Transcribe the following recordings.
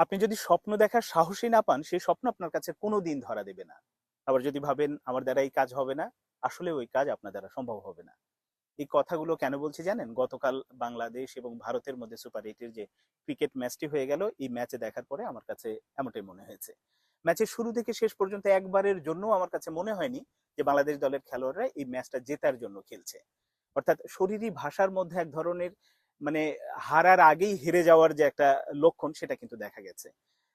আপনি যদি স্বপ্ন দেখার সাহসই না পান, সেই স্বপ্ন আপনার কাছে কোনো দিন ধরা দেবে না। আবার যদি ভাবেন, আমার দ্বারা এই কাজ হবে না আসলে ওই কাজ আপনার দ্বারা সম্ভব হবে না। এই কথাগুলো কেন বলছি জানেন? গতকাল বাংলাদেশ এবং ভারতের মধ্যে সুপার এইটের যে ক্রিকেট ম্যাচটি হয়ে গেল, এই ম্যাচে দেখার পরে আমার কাছে এমনটাই মনে হয়েছে। ম্যাচের শুরু থেকে শেষ পর্যন্ত একবারের জন্য আমার কাছে মনে হয়নি যে বাংলাদেশ দলের খেলোয়াড়রা এই ম্যাচটা জেতার জন্য খেলছে। অর্থাৎ শরীরী ভাষার মধ্যে এক ধরনের মানে হারার আগেই হেরে যাওয়ার যে একটা লক্ষণ সেটা কিন্তু দেখা গেছে।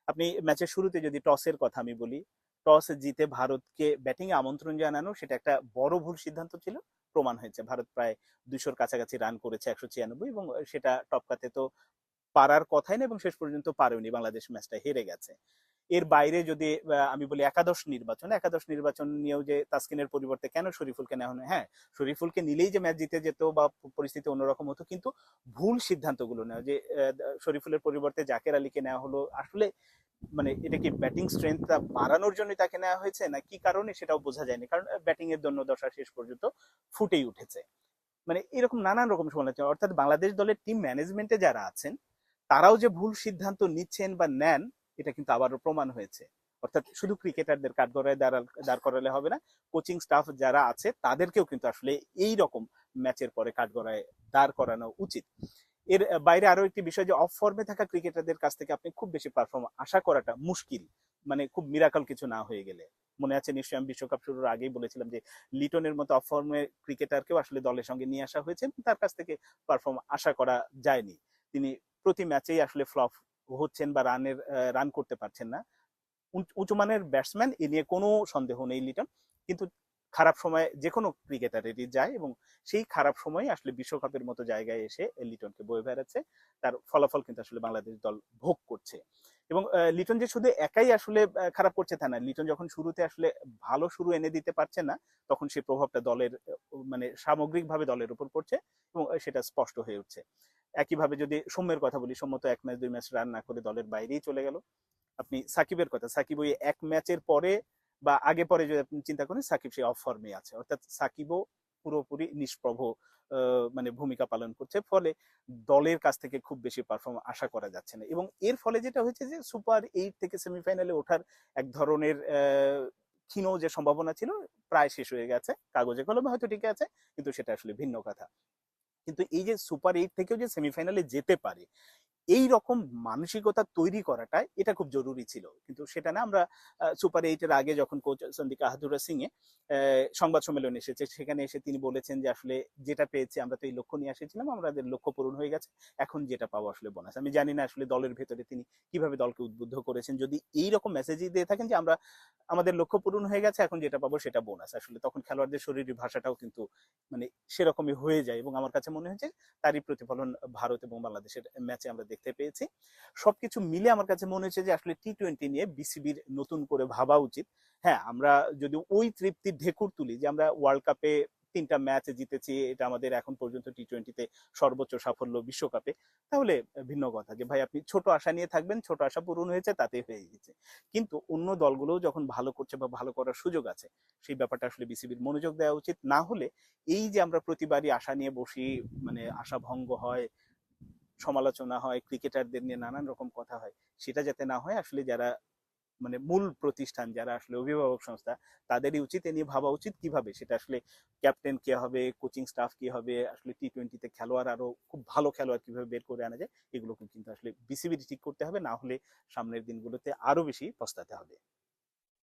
আপনি ম্যাচের শুরুতে যদি টসের কথা আমি বলি, টস জিতে ভারতকে ব্যাটিং আমন্ত্রণ জানানো সেটা একটা বড় ভুল সিদ্ধান্ত ছিল। প্রমাণ হয়েছে, ভারত প্রায় দুশোর কাছাকাছি রান করেছে একশো ছিয়ানব্বই এবং সেটা টপকাতে তো পারার কথাই না এবং শেষ পর্যন্ত পারেনি বাংলাদেশ ম্যাচটা হেরে গেছে। এর বাইরে যদি আমি বলি একাদশ নির্বাচন একাদশ নির্বাচন নিয়েও যে তাসকিনের পরিবর্তে কেন শরীফুলকে নেওয়া হলো? হ্যাঁ শরীফুলকে নিলেই যে ম্যাচ জিতে যেত বা পরিস্থিতি অন্যরকম হতো, কিন্তু ভুল সিদ্ধান্তগুলো নেওয়া, যে শরীফুলের পরিবর্তে জাকের আলীকে নেওয়া হলো, আসলে মানে এটা কি ব্যাটিং স্ট্রেংথটা বাড়ানোর জন্য তাকে নেওয়া হয়েছে? না কি কারণে সেটাও বোঝা যায়নি, কারণ ব্যাটিং এর জন্য দশা শেষ পর্যন্ত ফুটেই উঠেছে। মানে এরকম নানান রকম সমালোচনা, অর্থাৎ বাংলাদেশ দলের টিম ম্যানেজমেন্টে যারা আছেন, তারাও যে ভুল সিদ্ধান্ত নিচ্ছেন বা নেন এটা কিন্তু আবারও প্রমাণ হয়েছে। অর্থাৎ শুধু ক্রিকেটারদের কাঠগড়ায় দাঁড়া করালে হবে না, কোচিং স্টাফ যারা আছে, তাদেরকেও কিন্তু আসলে এই রকম ম্যাচের পরে কাঠগড়ায় দাঁড় করানো উচিত। এর বাইরে আরও একটি বিষয় যে অফ ফর্মে থাকা ক্রিকেটারদের কাছ থেকে আপনি খুব বেশি পারফর্ম আশা করাটা মুশকিল মানে খুব মিরাকল কিছু না হয়ে গেলে। মনে আছে নিশ্চয়ই আমি বিশ্বকাপ শুরুর আগেই বলেছিলাম যে, লিটনের মতো অফ ফর্মে ক্রিকেটারকেও আসলে দলের সঙ্গে নিয়ে আসা হয়েছে তার কাছ থেকে পারফর্ম আশা করা যায়নি। তিনি প্রতি ম্যাচেই আসলে ফ্লপ হচ্ছেন বা রানের রান করতে পারছেন না। উঁচ- উঁচু ব্যাটসম্যান, এ নিয়ে কোনো সন্দেহ নেই লিটন। কিন্তু খারাপ সময় যে কোনো ক্রিকেটারেরই যায় এবং সেই খারাপ সময়ে আসলে বিশ্বকাপের মতো জায়গায় এসে লিটনকে বয়ে বেড়াচ্ছে। তার ফলাফল কিন্তু আসলে বাংলাদেশ দল ভোগ করছে। এবং লিটন যে শুধু একাই আসলে খারাপ করছে তা না। লিটন যখন শুরুতে আসলে ভালো শুরু এনে দিতে পারছে না, তখন সেই প্রভাবটা দলের মানে সামগ্রিকভাবে দলের উপর পড়ছে এবং সেটা স্পষ্ট হয়ে উঠছে। একইভাবে যদি সৌম্যের কথা বলি, সৌম্য তো এক ম্যাচ, দুই ম্যাচ রান না করে দলের বাইরেই চলে গেল। আপনি সাকিবের কথা, সাকিব ওই এক ম্যাচের পরে বা আগে পরে যদি আপনি চিন্তা করেন, সাকিব সেই অফ ফর্মে আছে। অর্থাৎ সাকিবও পুরোপুরি নিষ্প্রভ মানে ভূমিকা পালন করছে। ফলে দলের কাছ থেকে খুব বেশি পারফর্ম আশা করা যাচ্ছে না। এবং এর ফলে যেটা হয়েছে যে সুপার এইট থেকে সেমিফাইনালে ওঠার এক ধরনের ক্ষীণ যে সম্ভাবনা ছিল, প্রায় শেষ হয়ে গেছে। কাগজে কলমে হয়তো ঠিক আছে, কিন্তু সেটা আসলে ভিন্ন কথা। কিন্তু এই যে সুপার এইট থেকেও যে সেমিফাইনালে যেতে পারে এই রকম মানসিকতা তৈরি করাটা এটা খুব জরুরি ছিল। কিন্তু সেটা না, আমরা সুপার এইটের আগে যখন কোচ সন্দিকা হাদুরা সিং এ সংবাদ সম্মেলন এসেছে, সেখানে এসে তিনি বলেছেন যে আসলে যেটা পেয়েছি আমরা তো এই লক্ষ্য নিয়ে এসেছিলাম, আমাদের লক্ষ্য পূরণ হয়ে গেছে, এখন যেটা পাবো আসলে বোনাস আমি জানি না আসলে দলের ভেতরে তিনি কীভাবে দলকে উদ্বুদ্ধ করেছেন, যদি এই রকম মেসেজই দিয়ে থাকেন যে আমরা, আমাদের লক্ষ্য পূরণ হয়ে গেছে, এখন যেটা পাবো সেটা বোনাস আসলে তখন খেলোয়াড়দের শরীরের ভাষাটাও কিন্তু মানে সেরকমই হয়ে যায় এবং আমার কাছে মনে হয়েছে তারই প্রতিফলন ভারত এবং বাংলাদেশের ম্যাচে আমরা দেখতে পেয়েছি। সবকিছু মিলে আমার কাছে মনে হয়েছে যে আসলে টি টোয়েন্টি নিয়ে বিসিবির নতুন করে ভাবা উচিত। হ্যাঁ আমরা যদি ওই তৃপ্তির ঢেকুর তুলি যে আমরা ওয়ার্ল্ড কাপে তিনটা ম্যাচ জিতেছি, এটা আমাদের এখন পর্যন্ত টি টোয়েন্টিতে সর্বোচ্চ সাফল্য বিশ্বকাপে, তাহলে ভিন্ন কথা যে ভাই আপনি ছোট আশা নিয়ে থাকবেন, ছোট আশা পূরণ হয়েছে তাতে হয়ে গেছে কিন্তু অন্য দলগুলোও যখন ভালো করছে বা ভালো করার সুযোগ আছে, সেই ব্যাপারটা আসলে বিসিবির মনোযোগ দেওয়া উচিত। না হলে এই যে আমরা প্রতিবারই আশা নিয়ে বসি মানে আশা ভঙ্গ হয় সমালোচনা হয়, ক্রিকেটারদের নিয়ে নানান রকম কথা হয়, সেটা যাতে না হয় আসলে যারা মানে মূল প্রতিষ্ঠান, যারা আসলে অভিভাবক সংস্থা, তাদেরই উচিত এ নিয়ে ভাবা উচিত কীভাবে? সেটা আসলে ক্যাপ্টেন কে হবে কোচিং স্টাফ কি হবে, আসলে টি টোয়েন্টিতে খেলোয়াড় আরও খুব ভালো খেলোয়াড় কীভাবে বের করে আনা যায়, এগুলোকে কিন্তু আসলে বিসিবি ঠিক করতে হবে, না হলে সামনের দিনগুলোতে আরও বেশি পস্তাতে হবে।